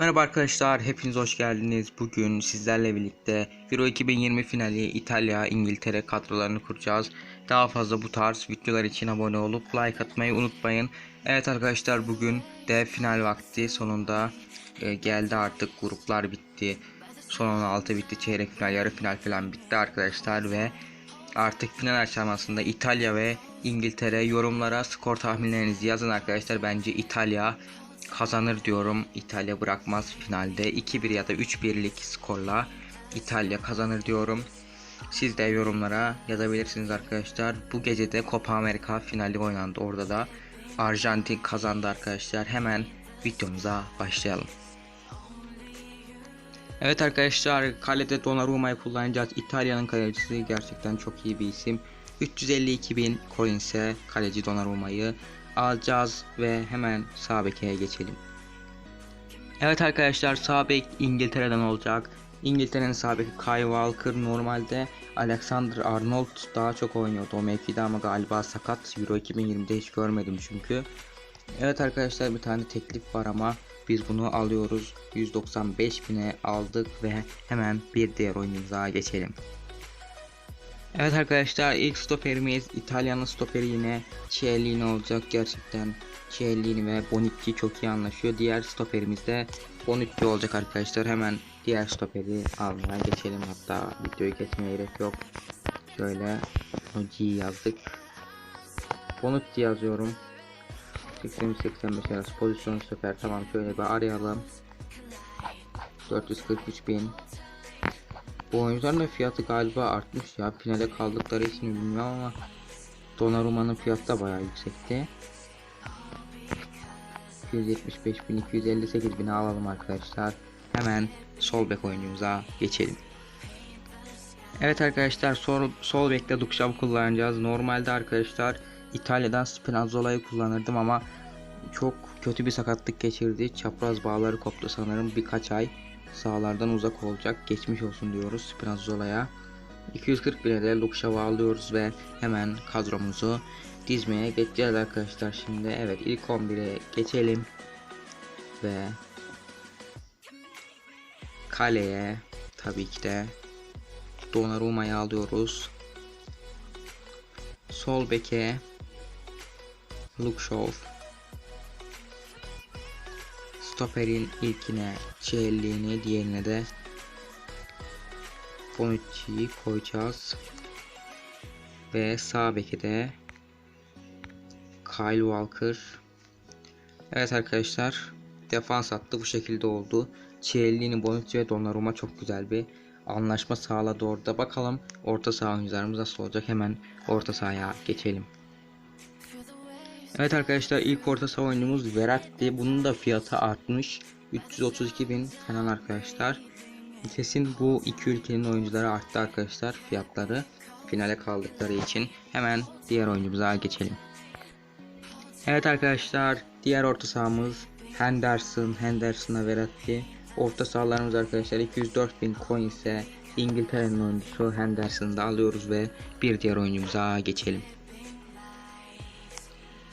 Merhaba arkadaşlar, hepiniz hoş geldiniz. Bugün sizlerle birlikte Euro 2020 finali İtalya, İngiltere kadrolarını kuracağız. Daha fazla bu tarz videolar için abone olup like atmayı unutmayın. Evet arkadaşlar bugün de final vakti sonunda e, geldi artık gruplar bitti. Son 16 bitti, çeyrek final, yarı final falan bitti arkadaşlar ve artık final aşamasında İtalya ve İngiltere yorumlara skor tahminlerinizi yazın arkadaşlar. Bence İtalya kazanır diyorum. İtalya bırakmaz finalde. 2-1 ya da 3-1'lik skorla İtalya kazanır diyorum. Siz de yorumlara yazabilirsiniz arkadaşlar. Bu gece de Copa America finali oynandı. Orada da Arjantin kazandı arkadaşlar. Hemen videomuza başlayalım. Evet arkadaşlar kalede Donnarumma'yı kullanacağız. İtalya'nın kalecisi gerçekten çok iyi bir isim. 352 bin coins'e kaleci Donnarumma'yı alacağız ve hemen sağ geçelim. Evet arkadaşlar sağ İngiltere'den olacak. İngiltere'nin sağ beki Kyle Walker normalde Alexander Arnold daha çok oynuyordu o mevkide ama galiba sakat Euro 2020'de hiç görmedim çünkü. Evet arkadaşlar bir tane teklif var ama biz bunu alıyoruz. 195 bine aldık ve hemen bir diğer oyunumuza geçelim. Evet arkadaşlar ilk stoperimiz İtalyanın stoperi yine Chiellini olacak. Gerçekten Chiellini ve Bonucci çok iyi anlaşıyor. Diğer stoperimiz de Bonucci olacak arkadaşlar. Hemen diğer stoperi almaya geçelim. Hatta videoyu kesmeye gerek yok. Şöyle Bonucci yazdık. Bonucci yazıyorum. 80-85 arası pozisyon stoper. Tamam şöyle bir arayalım. 443 bin. Bu oyuncuların da fiyatı galiba artmış ya. Finale kaldıkları için mi bilmiyorum ama Donnarumma'nın fiyatı da bayağı yüksekti. 275 bin 258 bin alalım arkadaşlar. Hemen sol bek oyuncumuza geçelim. Evet arkadaşlar sol, sol bekte Dukşav'ı kullanacağız. Normalde arkadaşlar İtalya'dan Spinazzola'yı kullanırdım ama çok kötü bir sakatlık geçirdi. Çapraz bağları koptu sanırım birkaç ay sahalardan uzak olacak. Geçmiş olsun diyoruz Spinazzola'ya. 240 bile de Lukşav'ı alıyoruz ve hemen kadromuzu dizmeye geçeceğiz arkadaşlar şimdi. Evet ilk 11'e geçelim. Ve kaleye tabii ki de Donnarumma'yı alıyoruz. Sol beke Lukşov Stoper'in ilkine Cielli'ni diğerine de Bonucci'yi koyacağız. Ve sağ beke de Kyle Walker. Evet arkadaşlar defans hattı bu şekilde oldu. Cielli'ni, Bonucci ve Donnarumma çok güzel bir anlaşma sağladı orada. Bakalım orta saha oyuncularımız nasıl olacak. Hemen orta sahaya geçelim. Evet arkadaşlar ilk orta saha oyuncumuz Verratti. Bunun da fiyatı artmış. 332 bin falan arkadaşlar. Kesin bu iki ülkenin oyuncuları arttı arkadaşlar fiyatları. Finale kaldıkları için. Hemen diğer oyuncumuza geçelim. Evet arkadaşlar diğer orta sahamız Henderson. Henderson'a Verratti. Orta sahalarımız arkadaşlar 204 bin coin ise İngiltere'nin oyuncusu Henderson'ı da alıyoruz ve bir diğer oyuncumuza geçelim.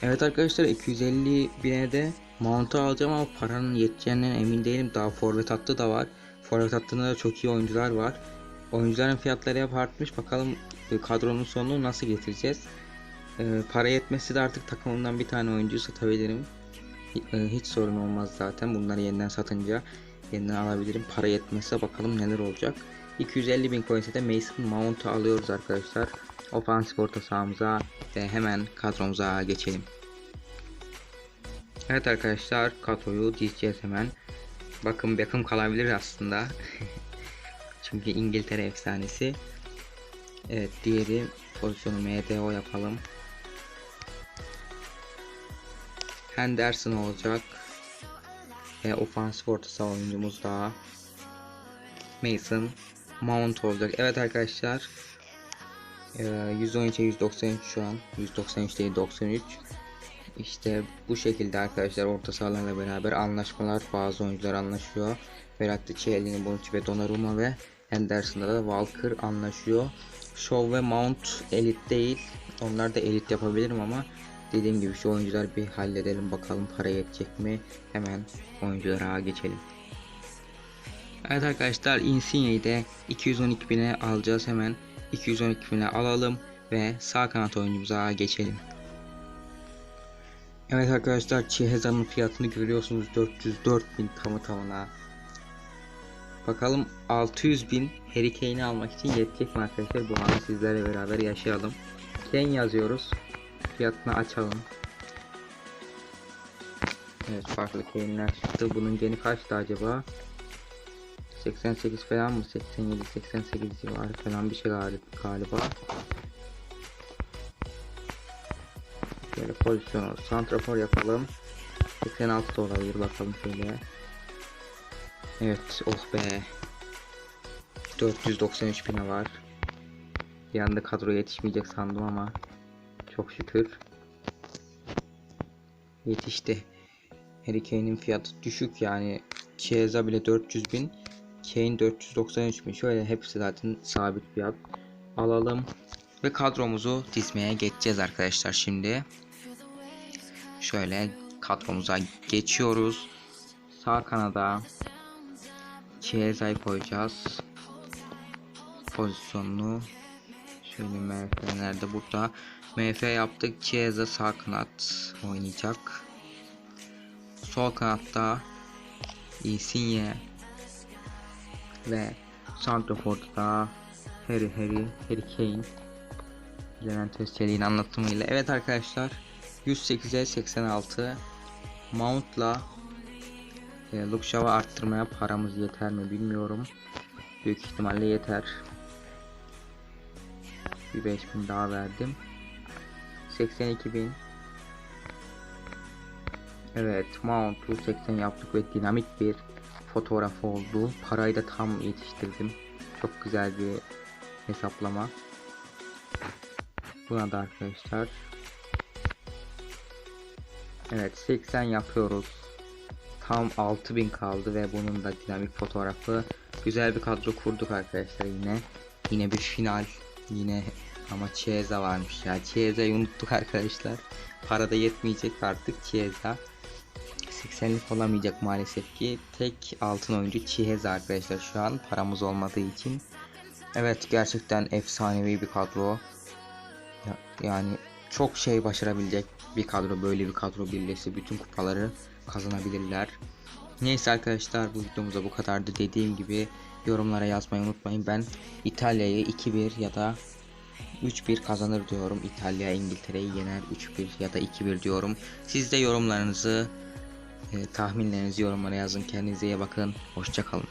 Evet arkadaşlar 250 bine de Mount'u alacağım ama paranın yeteceğinden emin değilim. Daha forvet hattı da var. Forvet hattında da çok iyi oyuncular var. Oyuncuların fiyatları hep artmış. Bakalım e, kadronun sonunu nasıl getireceğiz. Ee, para yetmesi de artık takımından bir tane oyuncu satabilirim. Ee, hiç sorun olmaz zaten. Bunları yeniden satınca yeniden alabilirim. Para yetmezse bakalım neler olacak. 250 bin coins'e de Mason Mount'u alıyoruz arkadaşlar. Ofansif orta sahamıza ve hemen kadromuza geçelim. Evet arkadaşlar kadroyu dizeceğiz hemen. Bakın Beckham kalabilir aslında. Çünkü İngiltere efsanesi. Evet diğeri pozisyonu MDO yapalım. Henderson olacak. Ve ofansif orta saha oyuncumuz daha. Mason Mount olacak. Evet arkadaşlar. Ee, 113'e 193 şu an. 193 değil 93. İşte bu şekilde arkadaşlar orta sahalarla beraber anlaşmalar bazı oyuncular anlaşıyor. Verratti, Chiellini, Bonucci ve Donnarumma ve Henderson'da da Walker anlaşıyor. Shaw ve Mount elit değil. Onlar da elit yapabilirim ama dediğim gibi şu oyuncular bir halledelim bakalım para yetecek mi? Hemen oyunculara geçelim. Evet arkadaşlar Insigne'yi de 212 bine alacağız hemen 212 bine alalım ve sağ kanat oyuncumuza geçelim. Evet arkadaşlar Chiesa'nın fiyatını görüyorsunuz 404 bin tamı tamına. Bakalım 600 bin Harry Kane'i almak için yetecek mi arkadaşlar? Bu anı sizlerle beraber yaşayalım. Kane yazıyoruz. Fiyatını açalım. Evet farklı Kane'ler çıktı. Bunun geni kaçtı acaba? 88 falan mı? 87 88 civarı falan bir şey gali- galiba. Şöyle pozisyonu santrafor yapalım. 86 da olabilir bakalım şöyle. Evet oh be. 493 bine var. Bir anda kadro yetişmeyecek sandım ama çok şükür yetişti. Harry Kane'in fiyatı düşük yani Chiesa bile 400 bin Kane 493 bin. Şöyle hepsi zaten sabit fiyat alalım. Ve kadromuzu dizmeye geçeceğiz arkadaşlar şimdi. Şöyle kadromuza geçiyoruz. Sağ kanada Chiesa'yı koyacağız. Pozisyonunu. Şöyle MF nerede? Burada. MF yaptık. Chiesa sağ kanat oynayacak. Sol kanatta Insigne ve Santrafor'da Harry Harry Harry Kane Levent Özçelik'in anlatımıyla. Evet arkadaşlar 108'e 86 Mount'la e, Lukşav'ı arttırmaya paramız yeter mi bilmiyorum. Büyük ihtimalle yeter. Bir 5000 daha verdim. 82.000 Evet Mount'u 80 yaptık ve dinamik bir fotoğraf oldu. Parayı da tam yetiştirdim. Çok güzel bir hesaplama. Buna da arkadaşlar. Evet 80 yapıyoruz. Tam 6000 kaldı ve bunun da dinamik fotoğrafı. Güzel bir kadro kurduk arkadaşlar yine. Yine bir final. Yine ama Chiesa varmış ya. Chiesa'yı unuttuk arkadaşlar. Para da yetmeyecek artık Chiesa. 80'lik olamayacak maalesef ki. Tek altın oyuncu Chiesa arkadaşlar şu an paramız olmadığı için. Evet gerçekten efsanevi bir kadro. Ya- yani çok şey başarabilecek bir kadro böyle bir kadro birleşse bütün kupaları kazanabilirler. Neyse arkadaşlar bu videomuzda bu kadardı. Dediğim gibi yorumlara yazmayı unutmayın. Ben İtalya'yı 2-1 ya da 3-1 kazanır diyorum. İtalya İngiltere'yi yener 3-1 ya da 2-1 diyorum. Siz de yorumlarınızı tahminlerinizi yorumlara yazın. Kendinize iyi bakın. Hoşçakalın.